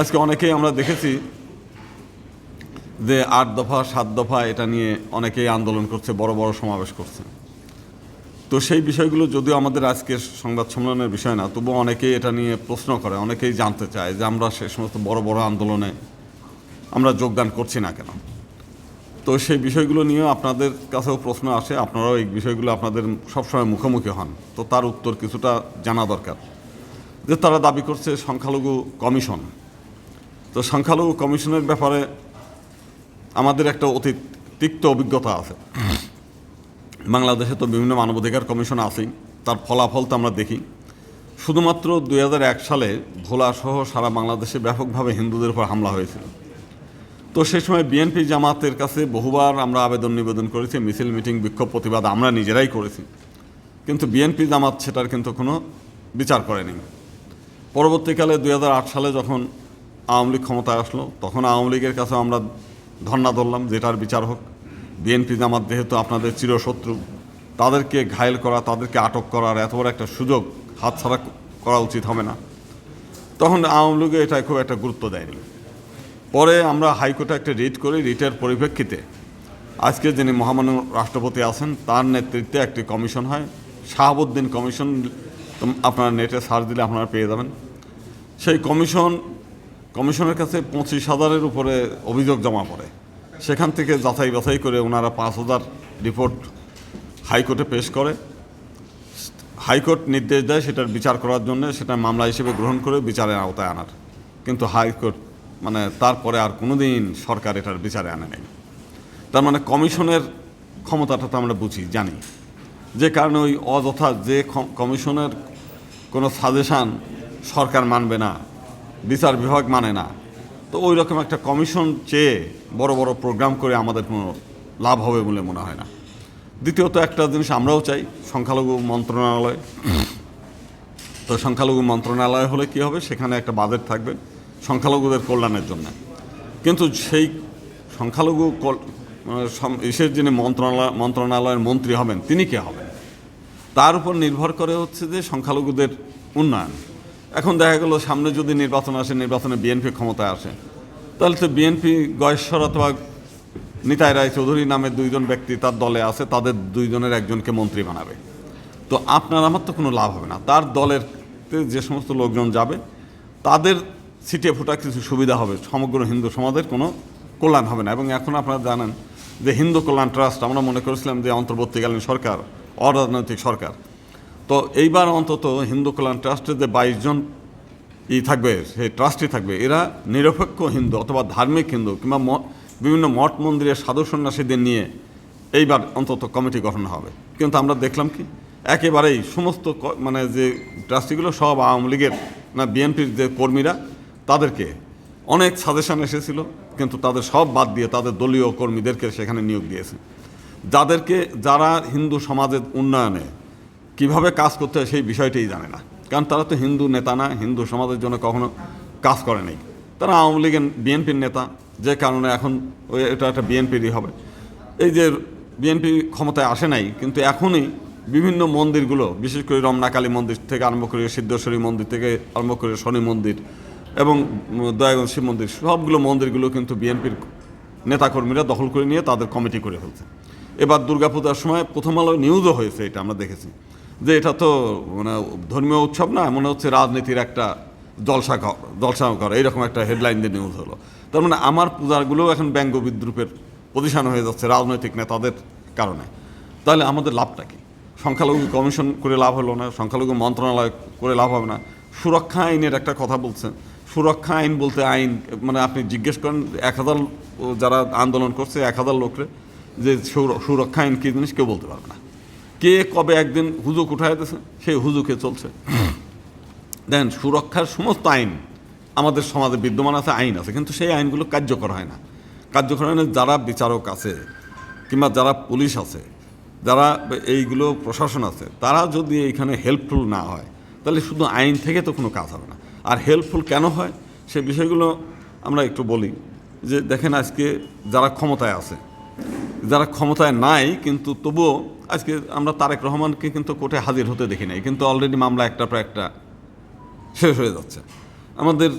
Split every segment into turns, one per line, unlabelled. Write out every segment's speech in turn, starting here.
আজকে অনেকেই আমরা দেখেছি যে আট দফা, সাত দফা এটা নিয়ে অনেকেই আন্দোলন করছে, বড় বড় সমাবেশ করছে। তো সেই বিষয়গুলো যদিও আমাদের আজকের সংবাদ সম্মেলনের বিষয় না, তবুও অনেকেই এটা নিয়ে প্রশ্ন করে, অনেকেই জানতে চায় যে আমরা সে সমস্ত বড় বড় আন্দোলনে আমরা যোগদান করছি না কেন। তো সেই বিষয়গুলো নিয়েও আপনাদের কাছেও প্রশ্ন আসে, আপনারাও এই বিষয়গুলো আপনাদের সবসময় মুখোমুখি হন। তো তার উত্তর কিছুটা জানা দরকার, যে তারা দাবি করছে সংখ্যালঘু কমিশন তো সংখ্যালঘু কমিশনের ব্যাপারে আমাদের একটা অতি তিক্ত অভিজ্ঞতা আছে। বাংলাদেশে তো বিভিন্ন মানবাধিকার কমিশন আছেই, তার ফলাফল তো আমরা দেখি। শুধুমাত্র দুই হাজার এক সালে ভোলা সহ সারা বাংলাদেশে ব্যাপকভাবে হিন্দুদের উপর হামলা হয়েছিল। তো সেই সময় বিএনপি জামাতের কাছে বহুবার আমরা আবেদন নিবেদন করেছি, মিছিল, মিটিং, বিক্ষোভ, প্রতিবাদ আমরা নিজেরাই করেছি। কিন্তু বিএনপি জামাত সেটার কিন্তু কোনো বিচার করেনি। পরবর্তীকালে দুই হাজার আট সালে যখন আওয়ামী লীগ ক্ষমতায় আসলো, তখন আওয়ামী লীগের কাছে আমরা ধর্ণা ধরলাম, যেটার বিচার হোক। বিএনপি জামাত যেহেতু আপনাদের চিরশত্রু, তাদেরকে ঘায়েল করা, তাদেরকে আটক করার এত বড় একটা সুযোগ হাতছাড়া করা উচিত হবে না। তখন আওয়ামী লীগে এটা খুব একটা গুরুত্ব দেয়নি। পরে আমরা হাইকোর্টে একটা রিট করি, রিটের পরিপ্রেক্ষিতে। আজকে যিনি মহামান্য রাষ্ট্রপতি আছেন, তার নেতৃত্বে একটি কমিশন হয়, শাহাবুদ্দিন কমিশন। আপনারা নেটে সার্চ দিলে আপনারা পেয়ে যাবেন। সেই কমিশন কমিশনের কাছে পঁচিশ হাজারের উপরে অভিযোগ জমা পড়ে। সেখান থেকে যাচাই বাছাই করে ওনারা পাঁচ হাজার রিপোর্ট হাইকোর্টে পেশ করে। হাইকোর্ট নির্দেশ দেয় সেটার বিচার করার জন্য, সেটা মামলা হিসেবে গ্রহণ করে বিচারের আওতায় আনার। কিন্তু হাইকোর্ট মানে তারপরে আর কোনোদিন সরকার এটার বিচারে আনে নাই। তার মানে কমিশনের ক্ষমতাটা তো আমরা বুঝি, জানি। যে কারণে ওই অযথা যে কমিশনের কোনো সাজেশান সরকার মানবে না বিচার বিভাগ মানে না। তো ওই রকম একটা কমিশন চেয়ে বড় বড় প্রোগ্রাম করে আমাদের কোনো লাভ হবে বলে মনে হয় না। দ্বিতীয়ত একটা জিনিস আমরাও চাই, সংখ্যালঘু মন্ত্রণালয়। তো সংখ্যালঘু মন্ত্রণালয় হলে কি হবে? সেখানে একটা বাজেট থাকবে সংখ্যালঘুদের কল্যাণের জন্য। কিন্তু সেই সংখ্যালঘু মানে ইসের যিনি মন্ত্রণালয়, মন্ত্রণালয়ের মন্ত্রী হবেন, তিনি কে হবেন? তার উপর নির্ভর করে হচ্ছে যে সংখ্যালঘুদের উন্নয়ন। এখন দেখা গেল সামনে যদি নির্বাচন আসে, নির্বাচনে বিএনপি ক্ষমতায় আসে। তাহলে তো বিএনপি গয়েশ্বর অথবা নিতাই রায় চৌধুরী নামে দুইজন ব্যক্তি তার দলে আছে, তাদের দুইজনের একজনকে মন্ত্রী বানাবে। তো আপনার আমার তো কোনো লাভ হবে না। তার দলের যে সমস্ত লোকজন যাবে, তাদের ছিটে ফোটা কিছু সুবিধা হবে। সমগ্র হিন্দু সমাজের কোনো কল্যাণ হবে না। এবং এখন আপনারা জানেন যে হিন্দু কল্যাণ ট্রাস্ট, আমরা মনে করেছিলাম যে অন্তর্বর্তীকালীন সরকার, অরাজনৈতিক সরকার। তো এইবার অন্তত হিন্দু কল্যাণ ট্রাস্টের যে বাইশ জন ই থাকবে, সেই ট্রাস্টি থাকবে, এরা নিরপেক্ষ হিন্দু অথবা ধার্মিক হিন্দু কিংবা বিভিন্ন মঠ মন্দিরের সাধু সন্ন্যাসীদের নিয়ে এইবার অন্তত কমিটি গঠন হবে। কিন্তু আমরা দেখলাম কি, একেবারেই সমস্ত মানে যে ট্রাস্টিগুলো সব আওয়ামী লীগের না বিএনপির যে কর্মীরা, তাদেরকে অনেক সাজেশন এসেছিল, কিন্তু তাদের সব বাদ দিয়ে তাদের দলীয় কর্মীদেরকে সেখানে নিয়োগ দিয়েছে। যাদেরকে, যারা হিন্দু সমাজের উন্নয়নে কীভাবে কাজ করতে হয় সেই বিষয়টাই জানে না। কারণ তারা তো হিন্দু নেতা না, হিন্দু সমাজের জন্য কখনো কাজ করে নাই। তারা আওয়ামী লীগের বিএনপির নেতা, যে কারণে এখন এটা একটা বিএনপিরই হবে। এই যে বিএনপি ক্ষমতায় আসে নাই, কিন্তু এখনই বিভিন্ন মন্দিরগুলো, বিশেষ করে রমনাকালী মন্দির থেকে আরম্ভ করে সিদ্ধেশ্বরী মন্দির থেকে আরম্ভ করে শনি মন্দির এবং দয়াগঞ্জ শিব মন্দির, সবগুলো মন্দিরগুলো কিন্তু বিএনপির নেতাকর্মীরা দখল করে নিয়ে তাদের কমিটি করে ফেলছে। এবার দুর্গাপূজার সময় প্রথম আলো নিউজও হয়েছে, এটা আমরা দেখেছি। যে এটা তো মানে ধর্মীয় উৎসব না, মনে হচ্ছে রাজনীতির একটা জলসা জলসা ঘর, এইরকম একটা হেডলাইন দিয়ে নিউজ হলো। তার মানে আমার পূজারগুলোও এখন ব্যঙ্গ বিদ্রুপের প্রতিষ্ঠান হয়ে যাচ্ছে রাজনৈতিক নেতাদের কারণে। তাহলে আমাদের লাভটা কি? সংখ্যালঘু কমিশন করে লাভ হলো না, সংখ্যালঘু মন্ত্রণালয় করে লাভ হবে না। সুরক্ষা আইনের একটা কথা বলছেন। সুরক্ষা আইন বলতে আইন মানে আপনি জিজ্ঞেস করেন এক হাজার যারা আন্দোলন করছে, এক হাজার লোকরে, যে সুরক্ষা আইন কী জিনিস, কেউ বলতে পারবে না। কে কবে একদিন হুজুক উঠায় দিয়েছে সেই হুজুকে চলছে। দেখেন সুরক্ষার সমস্ত আইন, আমাদের সমাজে বিদ্যমান আছে, আইন আছে, কিন্তু সেই আইনগুলো কার্যকর হয় না। কার্যকর হয় না যারা বিচারক আছে, কিংবা যারা পুলিশ আছে, যারা এইগুলো প্রশাসন আছে, তারা যদি এইখানে হেল্পফুল না হয়, তাহলে শুধু আইন থেকে তো কোনো কাজ হবে না। আর হেল্পফুল কেন হয়? সে বিষয়গুলো আমরা একটু বলি। যে দেখেন আজকে যারা ক্ষমতায় আছে, যারা ক্ষমতায় নাই, কিন্তু তবুও আজকে আমরা তারেক রহমানকে কিন্তু কোর্টে হাজির হতে দেখি নাই, কিন্তু অলরেডি মামলা একটা পর একটা শেষ হয়ে যাচ্ছে। আমাদের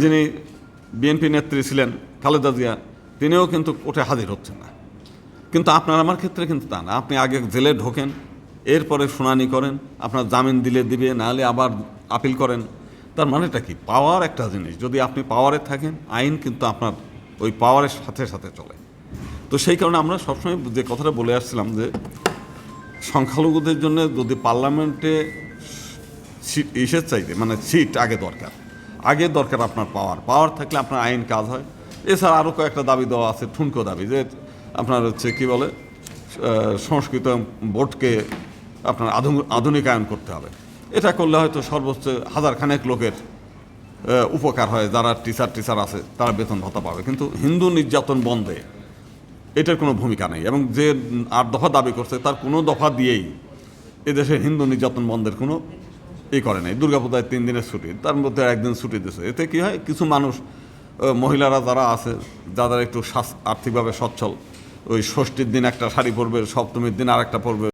যিনি বিএনপি নেত্রী ছিলেন খালেদা জিয়া, তিনিও কিন্তু কোর্টে হাজির হচ্ছেন না। কিন্তু আপনার আমার ক্ষেত্রে কিন্তু তা না। আপনি আগে জেলে ঢোকেন, এরপরে শুনানি করেন, আপনার জামিন দিলে দিবে নাহলে আবার আপিল করেন। তার মানেটা কি? পাওয়ার একটা জিনিস। যদি আপনি পাওয়ারে থাকেন, আইন কিন্তু আপনার ওই পাওয়ারের সাথে সাথে চলে। তো সেই কারণে আমরা সবসময় যে কথাটা বলে আসছিলাম যে সংখ্যালঘুদের জন্য যদি পার্লামেন্টে সিট ইসের চাইতে মানে সিট আগে দরকার। আগে দরকার আপনার পাওয়ার। পাওয়ার থাকলে আপনার আইন কাজ হয়। এছাড়া আরও কয়েকটা দাবি দেওয়া আছে, ঠুনকো দাবি, যে আপনার হচ্ছে কী বলে সংস্কৃত বোর্ডকে আপনার আধুন- আধুনিকায়ন করতে হবে। এটা করলে হয়তো সর্বোচ্চ হাজার খানেক লোকের উপকার হয়, যারা টিচার টিচার আছে, তারা বেতন ভাতা পাবে। কিন্তু হিন্দু নির্যাতন বন্ধে এটার কোনো ভূমিকা নেই। এবং যে আট দফা দাবি করছে, তার কোনো দফা দিয়েই এদেশে হিন্দু নির্যাতন বন্ধের কোনো এ করে নাই। দুর্গাপূজায় তিন দিনের ছুটি, তার মধ্যে একদিন ছুটি দিয়েছে এতে কী হয়, কিছু মানুষ মহিলারা যারা আছে, যাদের একটু আর্থিকভাবে সচ্ছল, ওই ষষ্ঠীর দিন একটা শাড়ি পরবে, সপ্তমীর দিন আর একটা পরবে।